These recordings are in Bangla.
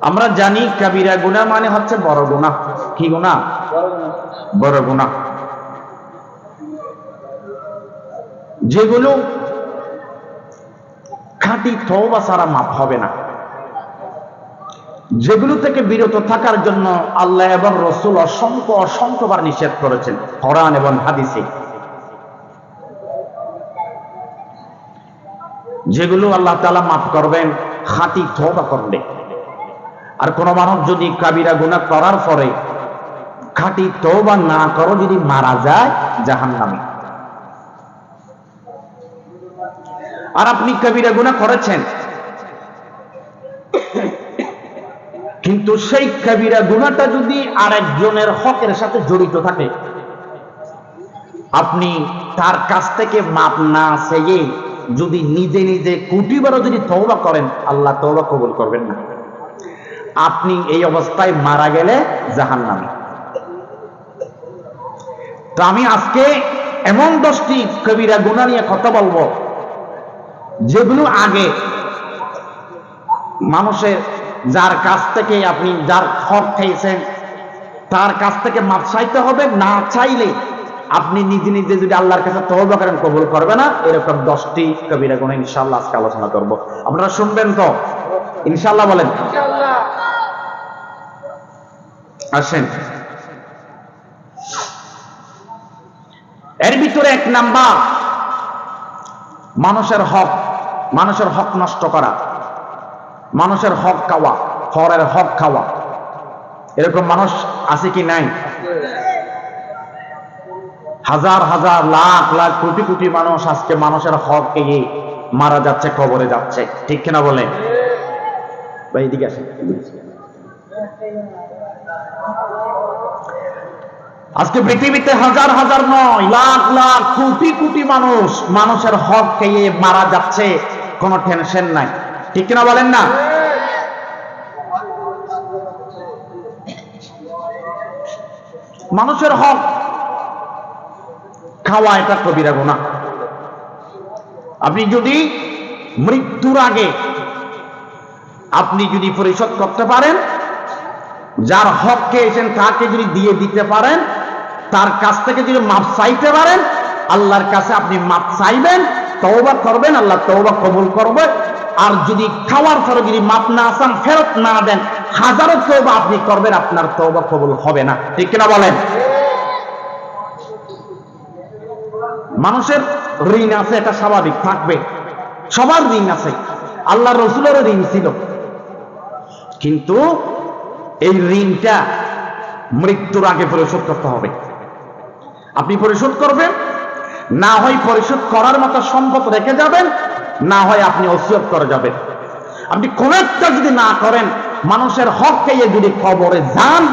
আমরা জানি কাবিরা গুনাহ মানে হচ্ছে বড় গুনাহ। কি গুনাহ? বড় গুনাহ। যেগুলো খাঁটি তওবা ছাড়া মাফ হবে না। যেগুলো থেকে বিরত থাকার জন্য আল্লাহ এবং রসুল অসংখ্য অসংখ্যবার নিষেধ করেছেন, কোরআন এবং হাদিসে। যেগুলো আল্লাহ তালা মাফ করবেন, খাঁটি তওবা করবে আর কোন মানুষ যদি কাবিরা গুনাহ করার পরে খাঁটি তওবা না করো, যদি মারা যায় জাহান্নামে। আর আপনি কবিরা গুনাহ করেছেন। কিন্তু সেই কবিরা গুনাহটা যদি আরেকজনের হকের সাথে জড়িত থাকে, আপনি তার কাছ থেকে মাপ না চেয়ে যদি নিজে নিজে কোটিবারও যদি তওবা করেন, আল্লাহ তওবা কবুল করবেন না। আপনি এই অবস্থায় মারা গেলে জাহান্নামে। তো আমি আজকে এমন দশটি কবিরা গুণা নিয়ে কথা বলব, যেগুলো আগে মানুষের যার কাছ থেকে আপনি যার হক খেয়েছেন, তার কাছ থেকে মাপ চাইতে হবে, না চাইলে আপনি নিজে নিজে যদি আল্লাহর কাছে তহবা করেন, কবুল করবে না, এরকম দশটি কবিরা গুণ ইনশাল্লাহ আজকে আলোচনা করব। আপনারা শুনবেন তো? ইনশাল্লাহ বলেন। আসেন। এর ভিতরে এক নাম্বার, মানুষের হক মানুষের হক নষ্ট করা, মানুষের হক খাওয়া হরের হক খাওয়া। এরকম মানুষ আছে কি নাই? হাজার হাজার, লাখ লাখ, কোটি কোটি মানুষ আজকে মানুষের হক খেয়ে মারা যাচ্ছে, কবরে যাচ্ছে। ঠিক কিনা বলে ভাই, এদিকে আসেন। আজকে পৃথিবীতে হাজার হাজার নয়, লাখ লাখ, কোটি কোটি মানুষ, মানুষের হক খেয়ে মারা যাচ্ছে, কোনো টেনশন নাই। ঠিক কিনা বলেন না? মানুষের হক খাওয়া এটা কবিরা গুণা আপনি যদি মৃত্যুর আগে আপনি যদি পরিশোধ করতে পারেন যার হক খেয়েছেন তাকে যদি দিয়ে দিতে পারেন, তার কাছ থেকে যদি মাপ চাইতে পারেন, আল্লাহর কাছে আপনি মাপ চাইবেন, তওবা করবেন, আল্লাহ তওবা কবুল করবে। আর যদি খাওয়ার পরে যদি মাপ না চান, ফেরত না দেন, হাজারো তওবা আপনি করবেন, আপনার তওবা কবুল হবে না। ঠিক কিনা বলেন? মানুষের ঋণ আছে, এটা স্বাভাবিক, থাকবে। সবার ঋণ আছে। আল্লাহ রসুলেরও ঋণ ছিল। কিন্তু এই ঋণটা মৃত্যুর আগে পরিশোধ করতে হবে। আপনি পরিশোধ করবেন, না হয় পরিশোধ করার মতো সম্পদ রেখে যাবেন, না হয় আপনি ওসিয়ত করে যাবেন। আপনি কোন একটা যদি না করেন, মানুষের হক খেয়ে যদি কবরে যান,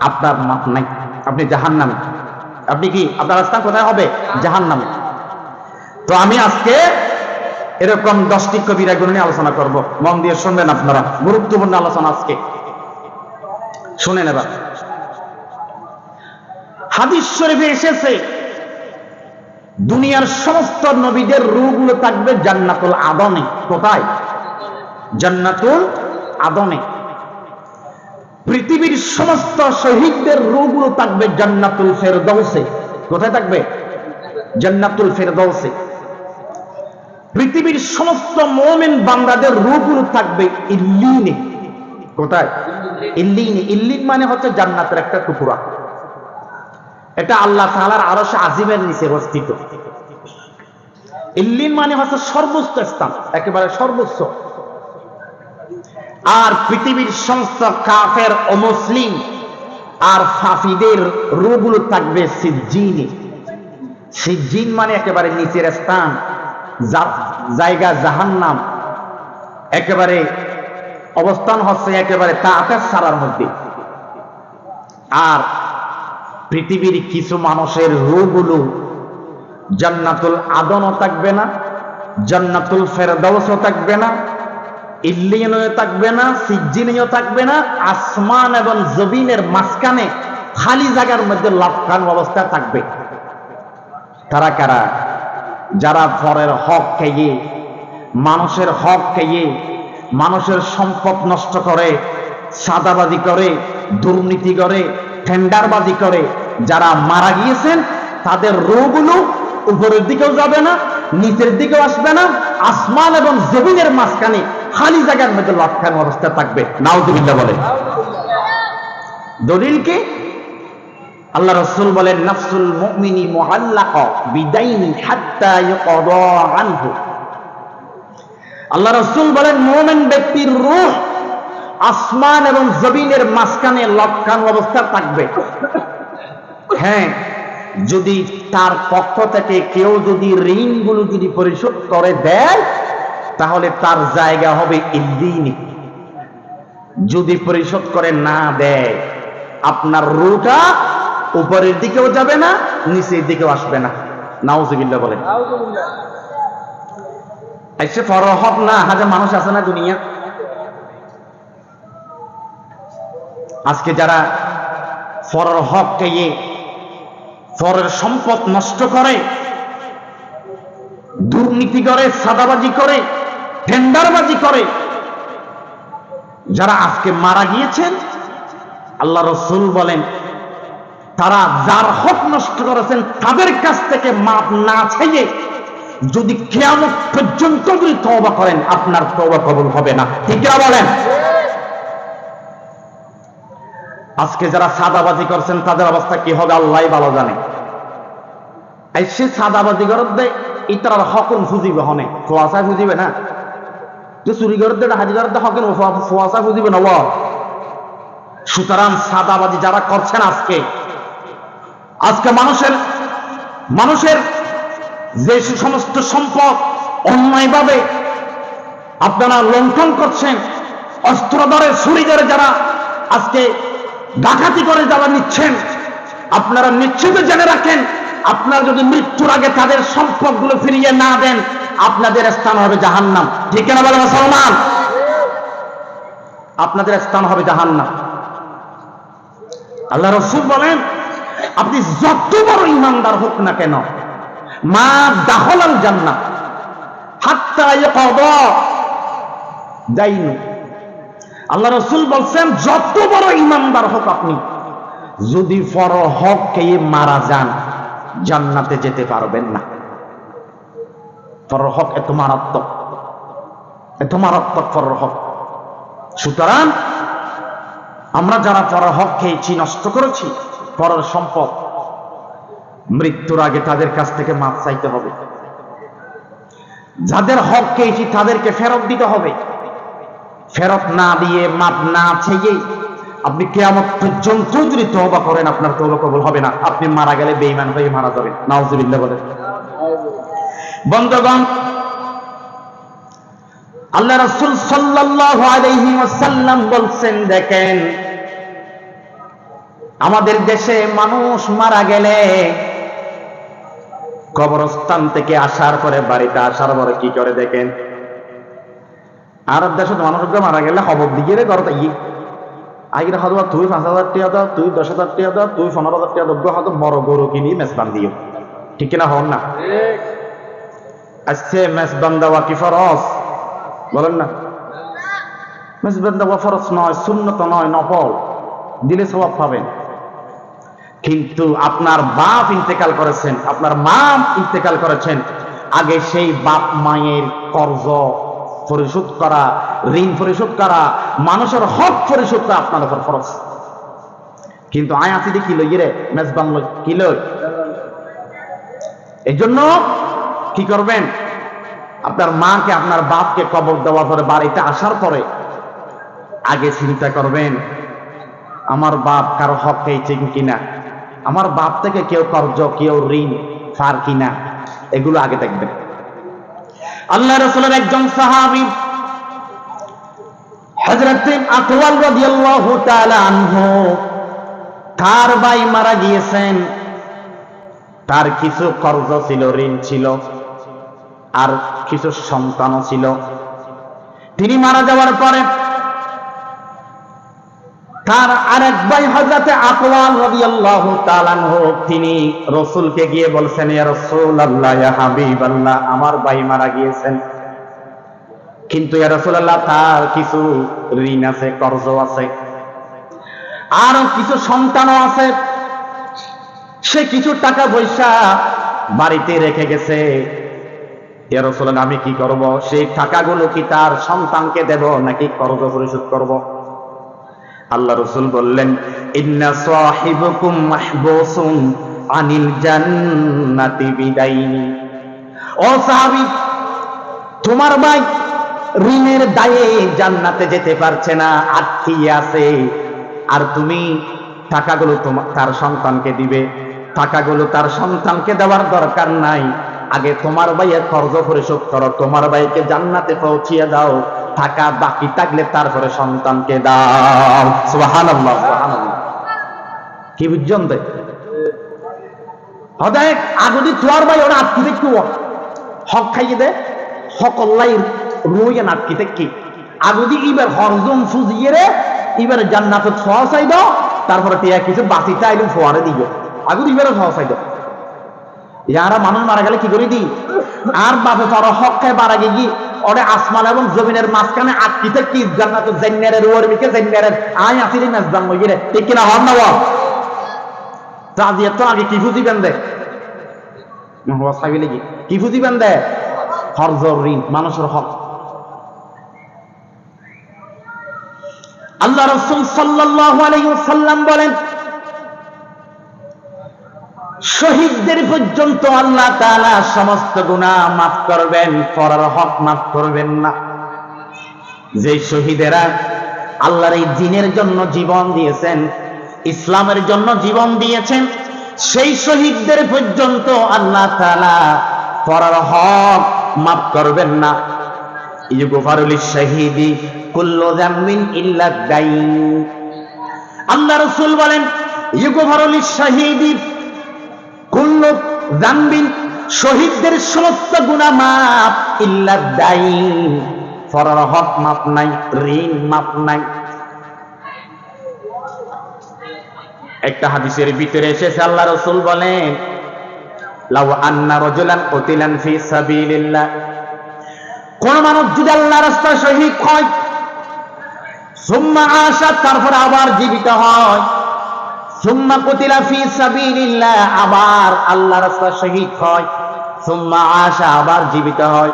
আপনার মাপ নাই। আপনি জাহান নামে আপনি কি, আপনার স্থান কোথায় হবে? জাহান নামে তো আমি আজকে এরকম দশটি কবিরা গুণ নিয়ে আলোচনা করব। মন দিয়ে শুনবেন আপনারা। গুরুত্বপূর্ণ আলোচনা আজকে। শুনেন এবার। হাদিস শরীফে এসেছে, দুনিয়ার সমস্ত নবীদের রূপগুলো থাকবে জান্নাতুল আদনে। কোথায়? জান্নাতুল আদনে। পৃথিবীর সমস্ত শহীদদের রূপগুলো থাকবে জান্নাতুল ফেরদৌসে কোথায় থাকবে? জান্নাতুল ফেরদৌসে পৃথিবীর সমস্ত মোমেন বান্দাদের রূপগুলো থাকবে ইল্লিনে। কোথায়? ইল্লিনে। ইল্লিন মানে হচ্ছে জান্নাতের একটা টুকরা। এটা আল্লাহ আরশ আজিমের নিচে অবস্থিত। ইল্লিন মানে হচ্ছে সর্বোচ্চ স্থান, একেবারে সর্বোচ্চ। আর পৃথিবীর সমস্ত কাফের অমুসলিম আর ফাফিদের রুগুলো থাকবে মানে একেবারে নিচের স্থান জায়গা জাহান্নাম। একেবারে অবস্থান হচ্ছে একেবারে তা আকাশ ছাড়ার মধ্যে। আর পৃথিবীর কিছু মানুষের রুগুলো জান্নাতুল আদনও থাকবে না, জান্নাতুল ফেরদাউসও থাকবে না ইল্লিয়নও থাকবে না সিজ্জিনীয় থাকবে না, আসমান এবং জবিনের মাঝখানে খালি জায়গার মধ্যে লটকান অবস্থা থাকবে। তারা কারা? যারা পরের হক খেয়ে মানুষের হক খেয়ে মানুষের সম্পদ নষ্ট করে, সাদাবাজি করে, দুর্নীতি করে, টেন্ডারবাজি করে। যারা মারা গিয়েছেন, তাদের রোগগুলো উপরের দিকেও যাবে না, নিচের দিকেও আসবে না। আসমান এবং জমিনের মাঝখানে খালি জায়গার মধ্যে লটকানো অবস্থা থাকবে। নাউজুবিল্লাহ বলে দলিল কি? আল্লাহ রসুল বলেন, নাফসুল মুমিনি মুআল্লাকা বিদাইনি হাত্তা ইউকদা আনহু। আল্লাহ রসুল বলেন, মোমেন ব্যক্তির রূহ আসমান এবং জমিনের মাঝখানে লটকানো অবস্থা থাকবে। হ্যাঁ যদি তার পক্ষ থেকে কেউ যদি ঋণগুলো যদি পরিশোধ করে দেয়, তাহলে তার জায়গা হবে ইল্লিনি। যদি পরিশোধ করে না দেয়, আপনার রুটা উপরের দিকেও যাবে না, নিচের দিকেও আসবে না। নাউজুবিল্লাহ বলেন। এসে ফরহব না, হাজার মানুষ আছে না দুনিয়া আজকে যারা ফরর হক খেয়ে ফরের সম্পদ নষ্ট করে, দুর্নীতি করে, সাদাবাজি করে, টেন্ডারবাজি করে, যারা আজকে মারা গিয়েছেন, আল্লাহ রসুল বলেন, তারা যার হক নষ্ট করেছেন, তাদের কাছ থেকে মাপ না চাইয়ে যদি কেয়ামত পর্যন্ত যদি তওবা করেন, আপনার তওবা কবুল হবে না। ঠিক কিনা বলেন? আজকে যারা সাদাবাজি করছেন, তাদের অবস্থা কি হবে? আল্লাহ ভালো জানে। সে সাদাবাজি করত ইতার হকন ফুজিবে হনে। ফোয়াশায় ফুজিবে না। যে চুরি করত হাজি করত হকেন ফোয়াশায় ফুজিবে না ও সুতরাং সাদাবাজি যারা করছেন আজকে আজকে মানুষের মানুষের যে সমস্ত সম্পদ অন্যায়ভাবে আপনারা লঙ্ঘন করছেন, অস্ত্র ধরে, ছুরি যারা আজকে ডাকাতি করে যারা নিচ্ছেন, আপনারা নিশ্চিত জেনে রাখেন, আপনারা যদি মৃত্যুর আগে তাদের সম্পদগুলো ফিরিয়ে না দেন, আপনাদের স্থান হবে জাহান্নাম। ঠিক না বলে মুসলমান? আপনাদের স্থান হবে জাহান্নাম। আল্লাহ রসুল বলেন, আপনি যত বড় ইমানদার হোক না কেন মা দাহলাল জান্নাত। আল্লাহ রসুল বলছেন, যত বড় ইমানদার হোক আপনি, যদি ফর হক খেয়ে মারা যান, জান্নাতে যেতে পারবেন না। ফর হক এত মারাত্মক এত মারাত্মক ফর হক। সুতরাং আমরা যারা পর হক খেয়েছি, নষ্ট করেছি পরের সম্পদ মৃত্যুর আগে তাদের কাছ থেকে মাপ চাইতে হবে। যাদের হক খেয়েছি তাদেরকে ফেরত দিতে হবে। ফেরত না দিয়ে মাপ না চেয়ে আপনি কেয়ামত পর্যন্ত যদি তহবা করেন, আপনার তহবা কবল হবে না। আপনি মারা গেলে বেইমান হয়ে মারা যাবেন। নাউজুবিল্লাহ বলেন। বন্ধগণ, আল্লাহ রাসূল সাল্লাল্লাহু আলাইহি ওয়াসাল্লাম বলছেন, দেখেন, আমাদের দেশে মানুষ মারা গেলে কবরস্থান থেকে আসার পরে বাড়িতে আসার পরে কি করে দেখেন? আরব দেশত মানুষকে মারা গেলে খবর দিয়ে রে ঘরতে ই আগের হয়তো তুই পাঁচ হাজার টাকা দাও তুই দশ হাজার টাকা দাও তুই পনেরো হাজার টাকা দেবো হয়তো বড় গরু কিনি, মেজবান দিও। ঠিক কিনা হন না? আজকে মেজবান দেওয়া কি ফরস বলেন না। মেজবান দেওয়া ফরস নয় শূন্যত নয়, নফল। দিলে স্বভাব পাবেন। কিন্তু আপনার বাপ ইন্তেকাল করেছেন, আপনার মা ইন্তেকাল করেছেন, আগে সেই বাপ মায়ের কর্জ পরিশোধ করা, ঋণ পরিশোধ করা, মানুষের হক পরিশোধ করা আপনার উপর খরচ কিন্তু আয় আসি কি লই রে, মেজবান লই, কি লই? এই জন্য কি করবেন? আপনার মাকে, আপনার বাপকে কবর দেওয়ার পরে, বাড়িতে আসার পরে আগে চিন্তা করবেন, আমার বাপ কারও হক পেয়েছে কিনা? আমার বাপ থেকে কেউ কর্জ, কেউ ঋণ ফার কিনা, এগুলো আগে দেখবেন। আল্লাহ রসুলের একজন সাহাবি তার ভাই মারা গিয়েছেন। তার কিছু কর্জ ছিল, ঋণ ছিল, আর কিছু সন্তানও ছিল। তিনি মারা যাওয়ার পরে তার আরেক ভাই হজরতে আকওয়াল রাদিয়াল্লাহু তাআলা তিনি রাসূলকে গিয়ে বলছেন, ইয়া রাসূলুল্লাহ, ইয়া হাবিবাল্লাহ, আমার ভাই মারা গিয়েছেন। কিন্তু রসুল্লাহ তার কিছু ঋণ আছে কর্জ আছে, আরও কিছু সন্তানও আছে। সে কিছু টাকা পয়সা বাড়িতে রেখে গেছে। এ রসুল্লাহ আমি কি করব? সেই টাকাগুলো কি তার সন্তানকে দেব নাকি কর্জ পরিশোধ করব? আল্লাহ রসুল বললেন, ইন্না মাহবুসুন আনিল জান্নাতি ও সাহাবী, তোমার ভাই ঋণের দায়ে জান্নাতে যেতে পারছে না আছে। আর তুমি টাকাগুলো তোমার তার সন্তানকে দিবে। টাকাগুলো তার সন্তানকে দেওয়ার দরকার নাই। আগে তোমার ভাইয়ের কর্জ পরিশোধ করো, তোমার ভাইকে জান্নাতে পৌঁছিয়ে দাও। টাকা বাকি থাকলে তারপরে সন্তানকে দাও। সুবহানাল্লাহ কি বুঝছেন দে হদেক আগদি তোর ভাই ওরা হক খাইয়ে দে। আগদি হরজম ফুজিয়ে রে জান্নাতে চাই দাও, তারপরে টিয়া কিছু বাসি চাইলু ফোয়ারে দিব। আগদি ইবারে ছোঁয়া চাই দাও। ইয়ারা মানুষ মারা গেলে কি করে দি আর বাপে তোর হক খায়, বাড়া গিয়ে ওরে আসমান এবং জমিনের মাঝখানে আটকিতে কি জান্নাত ওর মিকে জান্নারের আই আসিরি নাচ জান মগিরে ঠিক কিনা হন না তো আগে কি দে? সাবিলে কি কি দে? হরজর ঋণ, মানুষের হক। আল্লাহ রসুল সাল্লাল্লাহু আলাইহি ওয়াসাল্লাম বলেন শহীদদের পর্যন্ত আল্লাহ তাআলা সমস্ত গুনাহ মাফ করবেন পরার হক মাফ করবেন না। যে শহীদেরা আল্লাহর এই দিনের জন্য জীবন দিয়েছেন, ইসলামের জন্য জীবন দিয়েছেন, সেই শহীদদের পর্যন্ত আল্লাহ তাআলা পরার হক মাফ করবেন না। আল্লাহ রাসূল বলেন ইউগফারুল শাহিদি কুল্লু শহীদদের সমস্ত গুনাহ মাফ, ইল্লা দাইন ফরার হক মাপ নাই, ঋণ মাপ নাই। একটা হাদিসের ভিতরে এসেছে, আল্লাহ রসুল বলেন, লাউ আন্না রজুলান কতিলান ফি সাবিলিল্লাহ। কোন মানুষ যদি আল্লাহ শহীদ হয়, সুম্মা তারপর আবার জীবিত হয়। সুম্মা কতিলা ফি সাবিলিল্লাহ, আবার আল্লাহ রাস্তা শহীদ হয়। সুম্মা আশা, আবার জীবিত হয়।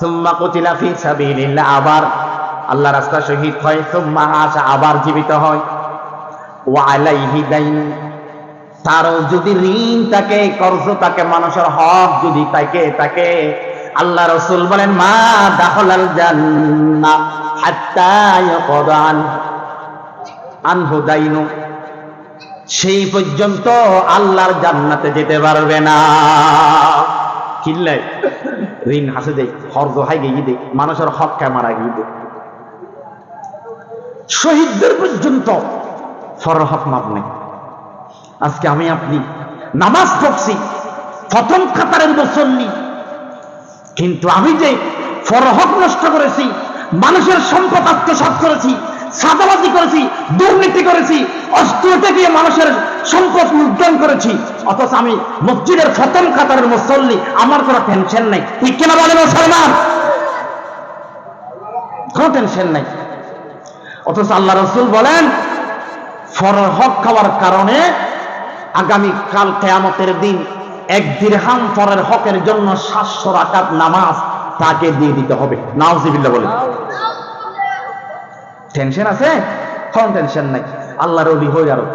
সুম্মা কতিলা ফি সাবিলিল্লাহ, আবার আল্লাহ রাস্তা শহীদ হয়। সুম্মা আশা, আবার জীবিত হয়। ওয়া আলাইহি দাইন, তারও যদি ঋণ থাকে, কর্জ থাকে, মানুষের হক যদি থাকে, তাকে আল্লাহ রসুল বলেন, মা দাখলাল জান্নাহ হাত্তা ইয়াকদা আনহু দাইনু সেই পর্যন্ত আল্লাহর জান্নাতে যেতে পারবে না। কিল্লাই ঋণ হাসে দেই হর্জ হাই গিয়ে দেই, মানুষের হক মারা গিয়ে দেই। শহীদদের পর্যন্ত ফর হক মাপ নেই। আজকে আমি আপনি নামাজ পড়ছি, প্রথম কাতারের মুসল্লি। কিন্তু আমি যে ফরহক নষ্ট করেছি, মানুষের সম্পদ আত্মসাত করেছি সাদাবাজি করেছি, দুর্নীতি করেছি অস্ত্রতে গিয়ে মানুষের সম্পদ লুণ্ঠন করেছি। অথচ আমি মসজিদের প্রথম কাতারের মুসল্লি, আমার কোনো টেনশন নাই। ঠিক কিনা বলে মুসলমান কোনো টেনশন নাই। অথচ আল্লাহ রসুল বলেন ফরর হক খাওয়ার কারণে আগামী কাল কেয়ামতের দিন এক দিরহাম ফরের হকের জন্য সাতশো রাকাত নামাজ তাকে দিয়ে দিতে হবে। নাউজিবিল্লা বলে টেনশন আছে? কোন টেনশন নাই। আল্লাহর অলি হই আরও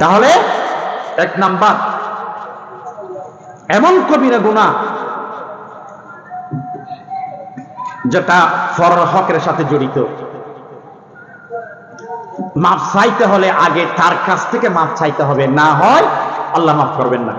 তাহলে এক নাম্বার, এমন কবিরা গুণা যেটা ফরর হকের সাথে জড়িত। মাপ চাইতে হলে আগে তার কাছ থেকে মাপ চাইতে হবে। না হয় আল্লাহ মাফ করবেন না।